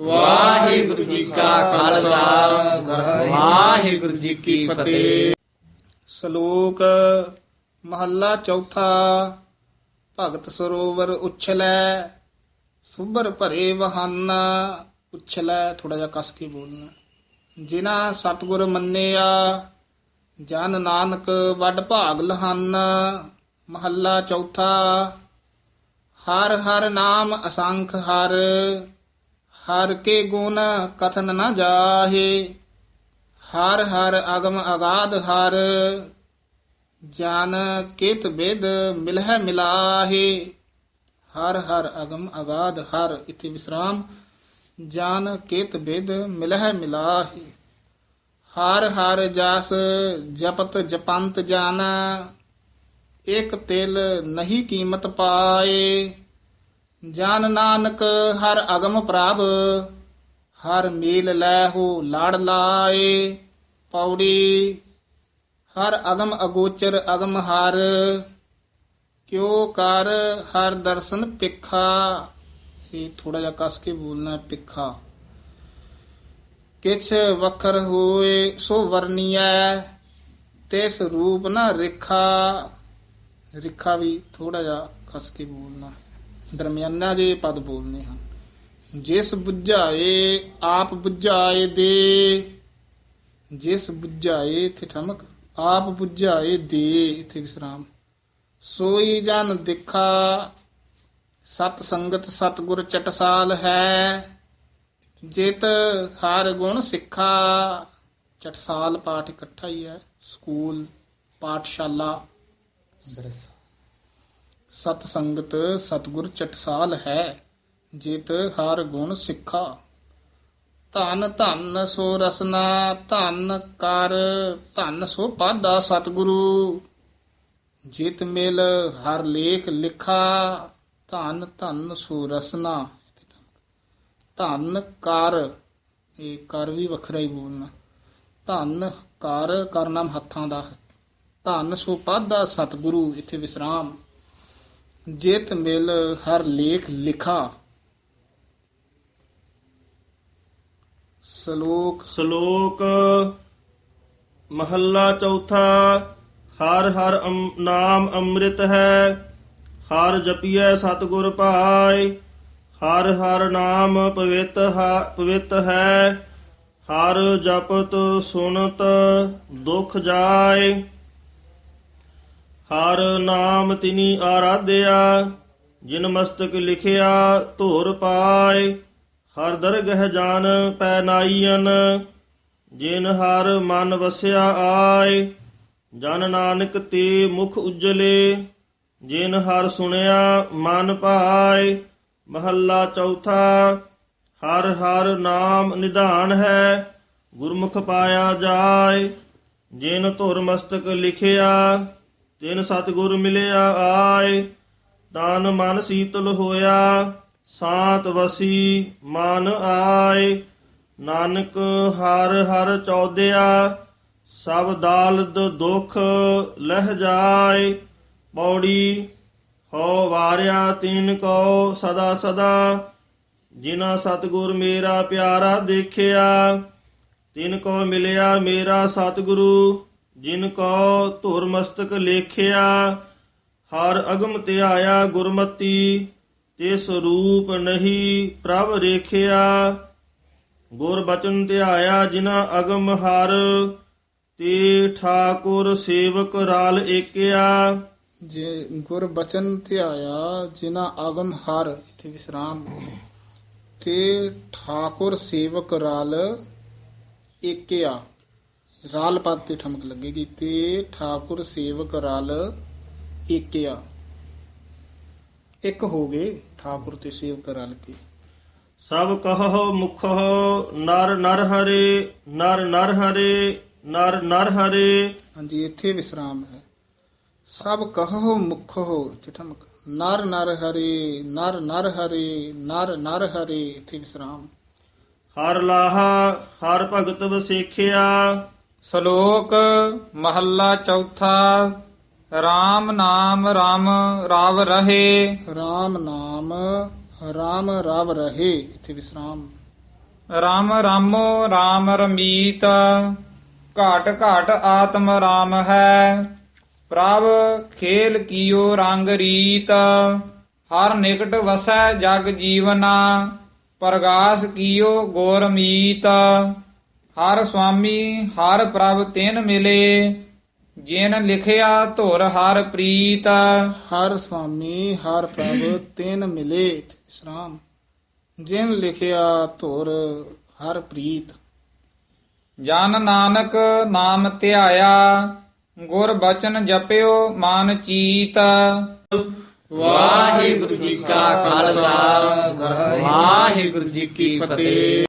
ਵਾਹਿਗੁਰੂ ਜੀ ਕਾ ਖਾਲਸਾ। ਵਾਹਿਗੁਰੂ ਜੀ ਕੀ ਫਤਿਹ। ਸ਼ਲੋਕ ਮਹੱਲਾ ਚੌਥਾ। ਭਗਤ ਸਰੋਵਰ ਉਛਲੈ ਸੁਭਰ ਭਰੇ ਵਹਾਨਾ। ਉਛਲੈ ਥੋੜਾ ਜਿਹਾ ਕਸ ਕੇ ਬੋਲਣਾ। ਜਿਨ੍ਹਾਂ ਸਤਿਗੁਰ ਮੰਨਿਆ, ਜਨ ਨਾਨਕ ਵੱਡ ਭਾਗ ਲਹਾਨਾ। ਮਹੱਲਾ ਚੌਥਾ। ਹਰ ਹਰ ਨਾਮ ਅਸੰਖ ਹਰ ਹਰ ਕੇ ਗੁਣ ਕਥਨ ਨਾ ਜਾਹੇ, ਹਰ ਹਰ ਅਗਮ ਅਗਾਧ ਹਰ, ਜਨ ਕਿਤ ਬੇਦ ਮਿਲਹਿ ਮਿਲਾਹੇ, ਹਰ ਹਰ ਅਗਮ ਅਗਾਧ ਹਰ, ਇਥੇ ਵਿਸਰਾਮ, ਜਾਨ ਕਿਤ ਬਿਦ ਮਿਲਹਿ ਮਿਲਾਹੇ, ਹਰ ਹਰ ਜਸ ਜਪਤ ਜਪੰਤ ਜਨ ਇਕ ਤਿਲ ਨਹੀਂ ਕੀਮਤ ਪਾਏ। ਜਨ ਨਾਨਕ ਹਰ ਅਗਮ ਪ੍ਰਭ ਹਰ ਮੇਲ ਲੈ ਹੋ ਲੜ ਲਾਏ। ਪੌੜੀ ਹਰ ਅਗਮ ਅਗੋਚਰ ਅਗਮ ਹਰ ਕਿਉ ਕਰ ਹਰ ਦਰਸ਼ਨ ਪਿਖਾ ਇਹ ਥੋੜਾ ਜਿਹਾ ਕਸ ਕੇ ਬੋਲਣਾ ਹੈ, ਪਿਖਾ ਕਿਛ ਵਖਰ ਹੋਏ ਸੋ ਵਰਨੀਐ ਤਿਸ ਰੂਪ ਨਾ ਰਿਖਾ। ਰਿਖਾ ਵੀ ਥੋੜਾ ਜਿਹਾ ਕਸ ਕੇ ਬੋਲਣਾ ਦਰਮਿਆਨਾ ਦੇ ਪਦ ਬੋਲਨੇ ਹਨ ਜਿਸ ਬੁਝਾਏ, ਆਪ ਬੁਝਾਏ ਦੇ। ਜਿਸ ਬੁਝਾਏ ਇੱਥੇ ਠਮਕ, ਆਪ ਬੁਝਾਏ ਦੇ। ਇੱਥੇ ਵਿਸਰਾਮ। ਸੋਈ ਜਨ ਦਿਖਾ, ਸਤ ਸੰਗਤ ਸਤ ਗੁਰ ਚਟਸਾਲ ਹੈ। ਜਿਤ ਹਰ ਗੁਣ ਸਿੱਖਾ। ਚਟਸਾਲ ਪਾਠ ਇਕੱਠਾ ਹੀ ਹੈ, ਸਕੂਲ, ਪਾਠਸ਼ਾਲਾ। ਦਰਸਾ ਸਤ ਸੰਗਤ ਸਤਗੁਰ ਚਟਸਾਲ ਹੈ, ਜਿਤ ਹਰ ਗੁਣ ਸਿੱਖਾ। ਧਨ ਧਨ ਸੋ ਰਸਨਾ, ਧਨ ਕਰ, ਧਨ ਸੋ ਪਾਦਾ ਸਤਗੁਰੂ। ਜਿਤ ਮਿਲ ਹਰ ਲੇਖ ਲਿਖਾ, ਧਨ ਧਨ ਸੋ ਰਸਨਾ। ਧਨ ਕਰ, ਇਹ ਕਰ ਵੀ ਵੱਖਰਾ ਹੀ ਬੋਲਣਾ। ਧਨ ਕਰ ਕਰਨਾਮ ਹੱਥਾਂ ਦਾ। ਧਨ ਸੋ ਪਾਦਾ ਸਤਗੁਰੂ, ਇੱਥੇ ਵਿਸਰਾਮ। ਜਿਤ ਮਿਲ ਹਰ ਲੇਖ ਲਿਖਾ। ਸ਼ਲੋਕ ਸ਼ਲੋਕ ਮਹੱਲਾ ਚੌਥਾ, ਹਰ ਹਰ ਅਮ- ਨਾਮ ਅੰਮ੍ਰਿਤ ਹੈ, ਹਰ ਜਪੀਐ ਸਤਿਗੁਰ ਪਾਏ, ਹਰ ਹਰ ਨਾਮ ਪਵਿੱਤ ਹਾ- ਪਵਿੱਤ ਹੈ, ਹਰ ਜਪਤ ਸੁਣਤ ਦੁਖ ਜਾਏ। ਹਰ ਨਾਮ ਤਿਨੀ ਆਰਾਧਿਆ, ਜਿਨ ਮਸਤਕ ਲਿਖਿਆ ਧੁਰ ਪਾਏ, ਹਰ ਦਰਗਹ ਜਾਨ ਪੈ ਨਾਈਨ ਜਿਨ ਹਰ ਮਨ ਵਸਿਆ ਆਏ, ਜਨ ਨਾਨਕ ਤੇ ਮੁਖ ਉਜਲੇ, ਜਿਨ ਹਰ ਸੁਣਿਆ ਮਨ ਭਾਏ, ਮਹੱਲਾ ਚੌਥਾ, ਹਰ ਹਰ ਨਾਮ ਨਿਧਾਨ ਹੈ, ਗੁਰਮੁਖ ਪਾਇਆ ਜਾਏ, ਜਿਨ ਧੁਰ ਮਸਤਕ ਲਿਖਿਆ ਤਿਨ ਸਤਿਗੁਰ ਮਿਲਿਆ ਆਏ, ਤਨ ਮਨ ਸੀਤਲ ਹੋਇਆ, ਸਾਤ ਵਸੀ ਮਨ ਆਏ। ਨਾਨਕ ਹਰ ਹਰ ਚੌਦਿਆ, ਸਭ ਦਾਲਦ ਦੁਖ ਲਹਿ ਜਾਏ। ਪੌੜੀ ਹੋ ਵਾਰਿਆ ਤਿਨ ਕੋ ਸਦਾ ਸਦਾ ਜਿਨਾ ਸਤਿਗੁਰ ਮੇਰਾ ਪਿਆਰਾ ਦੇਖਿਆ, ਤਿਨ ਕੋ ਮਿਲਿਆ ਮੇਰਾ ਸਤਿਗੁਰੂ। ਜਿਨ ਕੋ ਧੁਰ ਮਸਤਕ ਲੇਖਿਆ, ਹਰ ਅਗਮ ਧਿਆਇਆ ਗੁਰਮਤੀ, ਤੇ ਸਰੂਪ ਨਹੀਂ ਪ੍ਰਭ ਰੇਖਿਆ। ਗੁਰ ਬਚਨ ਧਿਆਇਆ ਜਿਨਾ ਅਗਮ ਹਰ, ਤੇ ਠਾਕੁਰ ਸੇਵਕ ਰਾਲ ਏਕਿਆ। ਜੇ ਗੁਰ ਬਚਨ ਧਿਆਇਆ ਜਿਨਾ ਆਗਮ ਹਰ, ਇਥੇ ਵਿਸਰਾਮ। ਤੇ ਠਾਕੁਰ ਸੇਵਕ ਰਾਲ ਏਕਿਆ। ਰਾਲ ਪਦ ਤੇ ਠਮਕ ਲੱਗੇਗੀ ਤੇ ਠਾਕੁਰ ਸੇਵਕ ਰਾਲ ਏਕਿਆ। ਇੱਕ ਹੋ ਗਏ ਠਾਕੁਰ ਤੇ ਸੇਵਕ ਰਲ ਕੇ। ਸਭ ਕਹੋ ਮੁਖੋ ਨਰ ਨਰ ਹਰੇ ਨਰ ਨਰ ਹਰੇ ਨਰ ਨਰ ਹਰੇ। ਹਾਂਜੀ ਇੱਥੇ ਵਿਸਰਾਮ ਹੈ। ਸਭ ਕਹੋ ਮੁਖ ਹੋ ਠਮਕ। ਨਰ ਨਰ ਹਰੇ ਨਰ ਨਰ ਹਰੇ ਨਰ ਨਰ ਹਰੇ ਇੱਥੇ ਵਿਸਰਾਮ। ਹਰ ਲਾਹਾ ਹਰ ਭਗਤ ਵਸੇਖਿਆ। ਸ਼ਲੋਕ ਮਹੱਲਾ ਚੌਥਾ RAM ਨਾਮ RAM ਰਾਵ ਰਹੇ। RAM ਨਾਮ RAM ਰਵ ਰਹੇ ਇੱਥੇ ਵਿਸਰਾਮ। ਰਾਮ ਰਾਮੋ ਰਾਮ ਰਮੀਤ ਘਾਟ ਘਾਟ ਆਤਮ ਰਾਮ ਹੈ। ਪ੍ਰਭ ਖੇਲ ਕੀਓ ਰੰਗ ਰੀਤ ਹਰ ਨਿਕਟ ਵਸੈ ਜਗ ਜੀਵਨਾ ਪ੍ਰਗਾਸ ਕੀਓ ਗੋਰਮੀਤ ਹਰ ਸੁਆਮੀ ਹਰ ਪ੍ਰਭ ਤਿਨ ਮਿਲੇ ਜਿਨ ਲਿਖਿਆ ਧੁਰ ਹਰ ਪ੍ਰੀਤ। ਹਰ ਸੁਆਮੀ ਹਰ ਪ੍ਰਭ ਤਿਨ ਮਿਲੇ ਇਸਰਾਮ ਜਿਨ ਲਿਖਿਆ ਧੁਰ ਹਰ ਪ੍ਰੀਤ। ਜਨ ਨਾਨਕ ਨਾਮ ਧਿਆਇਆ ਗੁਰ ਬਚਨ ਜਪਿਓ ਮਨ ਚੀਤ। ਵਾਹਿਗੁਰੂ ਜੀ ਕਾ ਖਾਲਸਾ ਵਾਹਿਗੁਰੂ ਜੀ ਕੀ ਫਤਿਹ।